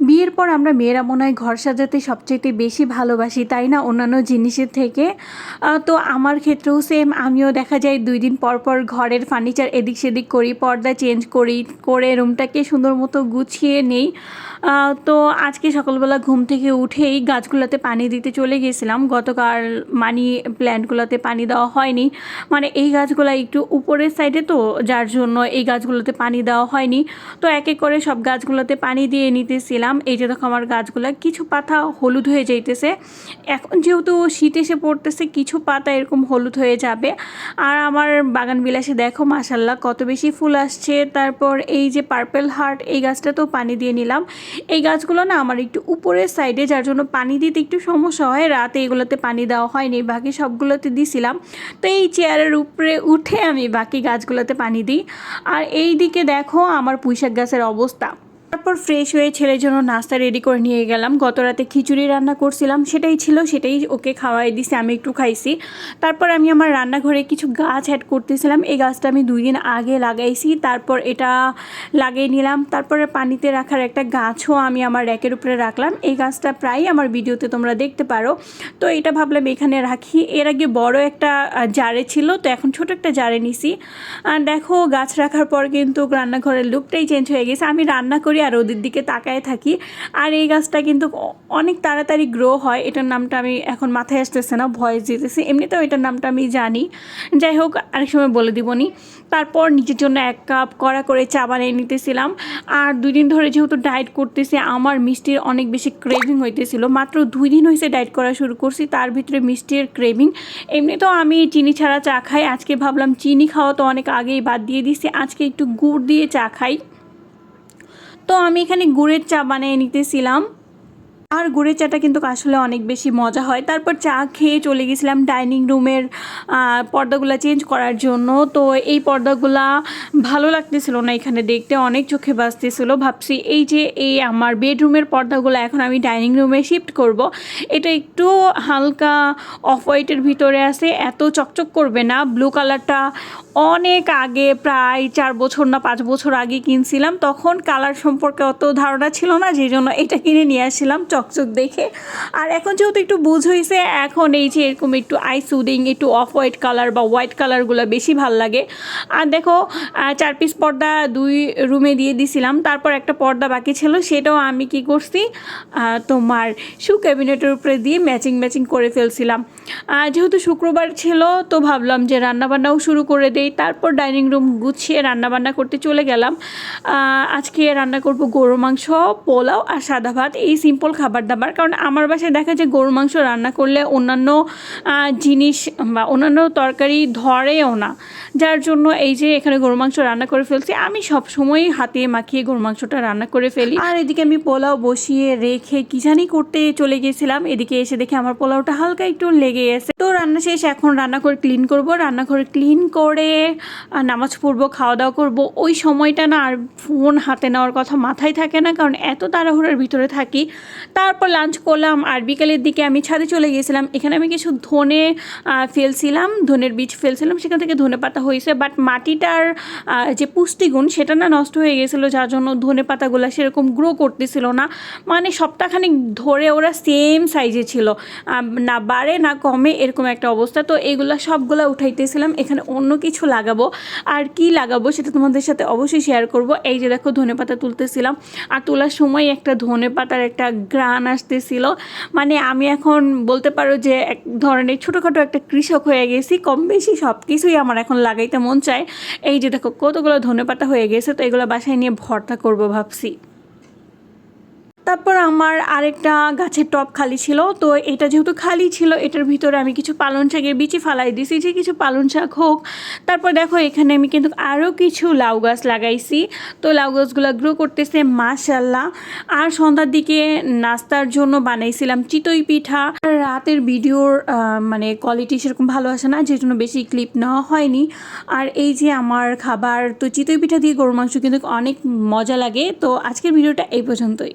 বিয়ের পর আমরা মেয়েরা মনে হয় ঘর সাজাতে সবচেয়ে বেশি ভালোবাসি, তাই না? অন্যান্য জিনিসের থেকে। তো আমার ক্ষেত্রেও সেম আমিও দেখা যায় দুই দিন পর পর ঘরের ফার্নিচার এদিক সেদিক করি, পর্দা চেঞ্জ করি, করে রুমটাকে সুন্দর মতো গুছিয়ে নেই। তো আজকে সকালবেলা ঘুম থেকে উঠেই গাছগুলোতে পানি দিতে চলে গেছিলাম। গতকাল মানি প্ল্যান্টগুলোতে পানি দেওয়া হয়নি। মানে এই গাছগুলো একটু উপরের সাইডে তো, যার জন্য এই গাছগুলোতে পানি দেওয়া হয়নি। তো এক এক করে সব গাছগুলোতে পানি দিয়ে নিতেছিলাম। এই যে দেখো আমার গাছগুলো, কিছু পাতা হলুদ হয়ে যাইতেছে। এখন যেহেতু শীত এসে পড়তেছে, কিছু পাতা এরকম হলুদ হয়ে যাবে। আর আমার বাগান বিলাসে দেখো মাসাল্লাহ কত বেশি ফুল আসছে। তারপর এই যে পার্পেল হার্ট এই গাছটা তো পানি দিয়ে নিলাম। এই গাছগুলো না আমার একটু উপরের সাইডে যার জন্য পানি দিতে একটু সমস্যা হয়। রাতে এগুলোতে পানি দেওয়া হয়নি, বাকি সবগুলোতে দিছিলাম। তো এই চেয়ারের উপরে উঠে আমি বাকি গাছগুলোতে পানি দিই। আর এই দিকে দেখো, আমার পুঁইশাক গাছের অবস্থা। তারপর ফ্রেশ হয়ে ছেলের জন্য নাস্তা রেডি করে নিয়ে গেলাম। গত রাতে খিচুড়ি রান্না করছিলাম, সেটাই ছিল, সেটাই ওকে খাওয়াই দিছি, আমি একটু খাইছি। তারপর আমি আমার রান্নাঘরে কিছু গাছ অ্যাড করতেছিলাম, এই গাছটা আমি দুই দিন আগে লাগাইছি, তারপর এটা লাগিয়ে নিলাম। তারপরে পানিতে রাখার একটা গাছও আমি আমার র্যাকের উপরে রাখলাম। এই গাছটা প্রায় আমার ভিডিওতে তোমরা দেখতে পারো। তো এটা ভাবলাম এখানে রাখি। এর আগে বড় একটা জারে ছিল, তো এখন ছোট একটা জারে নিছি। আর দেখো, গাছ রাখার পর কিন্তু রান্নাঘরের লুকটাই চেঞ্জ হয়ে গেছে। আমি রান্না করি আর ওদের দিকে তাকায় থাকি। আর এই গাছটা কিন্তু অনেক তাড়াতাড়ি গ্রো হয়। এটার নামটা আমি এখন মাথায় আসতেছে না, ভয়েস দিতেছি। এমনিতেও এটার নামটা আমি জানি। যাই হোক, আরেক সময় বলে দিবনি তারপর নিজের জন্য এক কাপ কড়া করে চা বানিয়ে নিতেছিলাম। আর দুই দিন ধরে যেহেতু ডায়েট করতেছি, আমার মিষ্টির অনেক বেশি ক্রেভিং হইতেছিল। মাত্র দুই দিন হয়েছে ডায়েট করা শুরু করছি, তার ভিতরে মিষ্টির ক্রেভিং এমনিতেও আমি চিনি ছাড়া চা খাই। আজকে ভাবলাম চিনি খাওয়া তো অনেক আগেই বাদ দিয়ে দিছি। আজকে একটু গুড় দিয়ে চা খাই। তো আমি এখানে গুড়ের চা বানিয়ে নিতেছিলাম। আর গুড়ের চাটা কিন্তু আসলে অনেক বেশি মজা হয়। তারপর চা খেয়ে চলে গেছিলাম ডাইনিং রুমের পর্দাগুলো চেঞ্জ করার জন্য। তো এই পর্দাগুলা ভালো লাগতেছিল না এখানে দেখতে, অনেক চোখে বাজতেছিল ভাবছি এই যে এই আমার বেডরুমের পর্দাগুলো এখন আমি ডাইনিং রুমে শিফট করব। এটা একটু হালকা অফ হোয়াইটের ভিতরে আছে, এত চকচক করবে না। ব্লু কালারটা অনেক আগে, প্রায় চার বছর না পাঁচ বছর আগে কিনছিলাম। তখন কালার সম্পর্কে অত ধারণা ছিল না যে জন্য এটা কিনে নিয়ে আসছিলাম। চকচক দেখে। আর এখন যেহেতু একটু বুঝ হয়েছে এখন এই যে এরকম একটু আই সুদিং একটু অফ হোয়াইট কালার বা হোয়াইট কালারগুলো বেশি ভালো লাগে। আর দেখো চার পিস পর্দা দুই রুমে দিয়ে দিছিলাম, তারপর একটা পর্দা বাকি ছিল, সেটাও আমি কি করছি তোমার শু ক্যাবিনেটের উপরে দিয়ে ম্যাচিং ম্যাচিং করে ফেলছিলাম। যেহেতু শুক্রবার ছিল, তো ভাবলাম যে রান্নাবান্নাও শুরু করে দেই। তারপর ডাইনিং রুম গুছিয়ে রান্নাবান্না করতে চলে গেলাম। আজকে রান্না করব গরু মাংস, পোলাও আর সাদা ভাত। এই সিম্পল খাবার দাবার। কারণ আমার বাসায় দেখা যায় গরু মাংস রান্না করলে অন্যান্য জিনিস বা অন্যান্য তরকারি ধরেও না। যার জন্য এই যে এখানে গরু মাংস রান্না করে ফেলছি, আমি সব সময় হাতে মাখিয়ে গরু মাংসটা রান্না করে ফেলি। আর এদিকে আমি পোলাও বসিয়ে রেখে কি জানি করতে চলে গেছিলাম। এদিকে এসে দেখে আমার পোলাওটা হালকা একটু লেগে গেছে তো রান্না শেষ, এখন রান্না করে ক্লিন করব। রান্নাঘরে ক্লিন করে নামাজ পড়ব খাওয়া দাওয়া করব। ওই সময়টা না আর ফোন হাতে নেওয়ার কথা মাথায় থাকে না, কারণ এত তাড়াহুড়োর ভিতরে থাকি। তারপর লাঞ্চ করলাম আর বিকেলের দিকে আমি ছাদে চলে গিয়েছিলাম। এখানে আমি কিছু ধনে ফেলছিলাম, ধনের বীজ ফেলছিলাম। সেখান থেকে ধনে পাতা হয়েছে বাট মাটিটার যে পুষ্টিগুণ সেটা না নষ্ট হয়ে গেছিল যার জন্য ধনে পাতাগুলো সেরকম গ্রো করতেছিল না। মানে সপ্তাহখানিক ধরে ওরা সেম সাইজে ছিল। না বাড়ে, না কমে। এরকম একটা অবস্থা। তো এগুলা সবগুলা উঠাইতেছিলাম, এখানে অন্য কিছু লাগাবো। আর কি লাগাবো সেটা তোমাদের সাথে অবশ্যই শেয়ার করব। এই যে দেখো ধনে পাতা তুলতেছিলাম। আর তোলার সময় একটা ধনে পাতার একটা গ্রান আসতেছিল। মানে আমি এখন বলতে পারো যে এক ধরনের ছোটোখাটো একটা কৃষক হয়ে গেছি। কম বেশি সব কিছুই আমার এখন লাগাইতে মন চায়। এই যে দেখো কতগুলো ধনে পাতা হয়ে গেছে, তো এগুলো বাসায় নিয়ে ভর্তা করব ভাবছি। তারপর আমার আরেকটা গাছের টব খালি ছিল, তো এটা যেহেতু খালি ছিল, এটার ভিতরে আমি কিছু পালন শাকের বিচি ফালাই দিছি, যে কিছু পালন শাক হোক। তারপর দেখো, এখানে আমি কিন্তু আরও কিছু লাউ গাছ লাগাইছি। তো লাউ গাছগুলো গ্রো করতেছে মাশাল্লাহ আর সন্ধ্যার দিকে নাস্তার জন্য বানাইছিলাম চিতই পিঠা। রাতের ভিডিওর মানে কোয়ালিটি সেরকম ভালো আসে না যে জন্য বেশি ক্লিপ নেওয়া হয়নি। আর এই যে আমার খাবার, তো চিতই পিঠা দিয়ে গরুর মাংস কিন্তু অনেক মজা লাগে, তো আজকের ভিডিওটা এই পর্যন্তই।